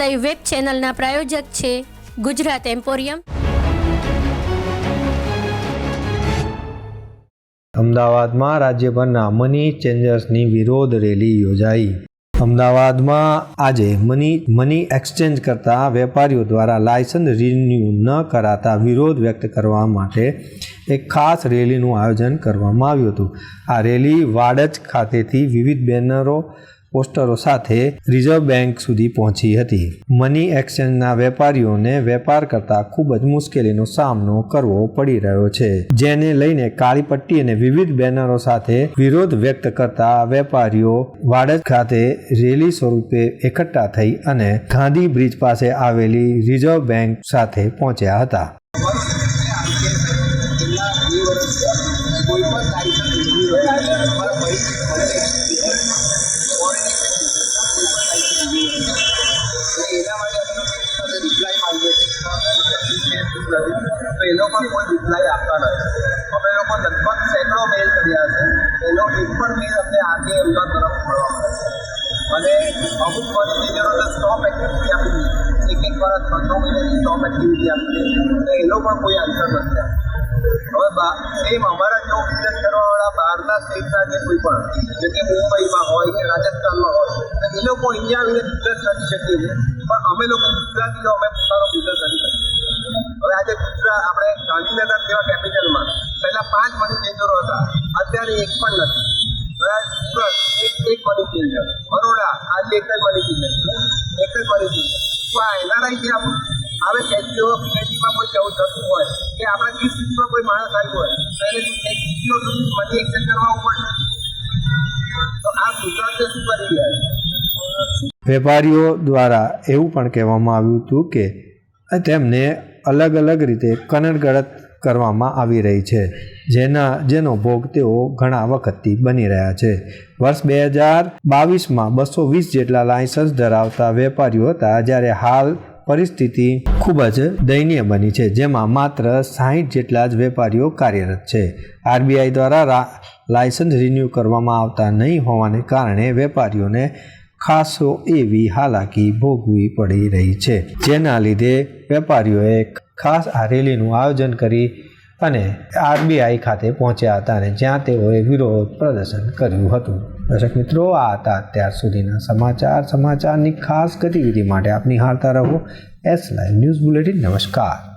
Live web ચેનલના પ્રાયોજક છે Gujarat emporium અમદાવાદમાં રાજ્યભરના મની ચેન્જર્સની વિરોધ રેલી યોજાઈ. અમદાવાદમાં આજે મની મની એક્સચેન્જ કરતા વેપારીઓ દ્વારા લાયસન્સ રિન્યૂ ન કરાતા વિરોધ વ્યક્ત કરવા માટે એક ખાસ રેલીનું આયોજન કરવામાં આવ્યું હતું. આ રેલી વાડજ ખાતેથી વિવિધ બેનરો પોસ્ટરો સાથે રિઝર્વ બેંક સુધી પહોંચી હતી. મની એક્સચેન્જના વેપારીઓને વેપાર કરતા ખૂબ જ મુશ્કેલીનો સામનો કરવો પડી રહ્યો છે, જેને લઈને કાળી પટ્ટી અને વિવિધ બેનરો સાથે વિરોધ વ્યક્ત કરતા વેપારીઓ વાડજ ખાતે રેલી સ્વરૂપે એકઠા થઈ અને ગાંધી બ્રિજ પાસે આવેલી રિઝર્વ બેંક સાથે પહોંચ્યા હતા. કોઈ પણ તારીખે એના માટે રિપ્લાય માંગીએ છીએ તો એ લોકો કોઈ રિપ્લાય આપતા નથી અમે લોકો લગભગ સેંકડો મેલ કર્યા છે એનો એક પણ મેલ અમને આગે એમના તરફ મળવા અને અમુક વર્ગની સ્ટોપ એક્ટિવિટી આપી એક એક વાર ત્રણ ત્રણ મહિનાની સ્ટોપ એક્ટિવિટી આપી દીધી એનો પણ કોઈ આન્સર નથી સેમ અમારા જો બિઝનેસ કરવાવાળા બહારના સ્ટેટના જે કોઈ પણ જે કે મુંબઈમાં હોય કે રાજસ્થાનમાં હોય એ લોકો અહીંયા આવીને બિઝનેસ કરી શકીએ છીએ. પણ અમે લોકો ગુજરાતીઓ અમે પોતાનો બિઝનેસ કરી શકીએ હવે આજે ગુજરાત, આપણે ગાંધીનગર જેવા કેપિટલમાં પહેલા પાંચ મની ચેન્જરો હતા, અત્યારે એક પણ નથી. સુરત એક એક મની બરોડા આજે એક જ મની ચેન્જર એક જ મની ચેન્જર તો આ એનઆરઆઈ જે આપણું આવે એચજીઓ પીએચડીમાં કોઈ જવું થતું હોય કે આપણા ત્રીસ સિટીમાં કોઈ માણસ આવ્યું હોય, તો એને એચજીઓ મની એક્સચેન્જ કરવા પડશે તો આ ગુજરાતે શું કરી રહ્યા વેપારીઓ દ્વારા એવું પણ કહેવામાં આવ્યું હતું કે તેમને અલગ અલગ રીતે કનડગડત કરવામાં આવી રહી છે, જેના, જેનો ભોગ તેઓ ઘણા વખતથી બની રહ્યા છે. વર્ષ બે હજાર બાવીસમાં બસો વીસ જેટલા લાયસન્સ ધરાવતા વેપારીઓ હતા, જ્યારે હાલ પરિસ્થિતિ ખૂબ જ દયનીય બની છે, જેમાં માત્ર સાહીઠ જેટલા જ વેપારીઓ કાર્યરત છે. આરબીઆઈ દ્વારા લાયસન્સ રિન્યૂ કરવામાં આવતા નહીં હોવાને કારણે વેપારીઓને ખાસો એવી હાલાકી ભોગવી પડી રહી છે. જેના લીધે વેપારીઓએ ખાસ આ રેલીનું આયોજન કરી અને આરબીઆઈ ખાતે પહોંચ્યા હતા અને જ્યાં તેઓએ વિરોધ પ્રદર્શન કર્યું હતું. દર્શક મિત્રો, આ હતા અત્યાર સુધીના સમાચાર. સમાચારની ખાસ ગતિવિધિ માટે આપ નિહાળતા રહો. એસ લાઈવ ન્યૂઝ બુલેટિન નમસ્કાર.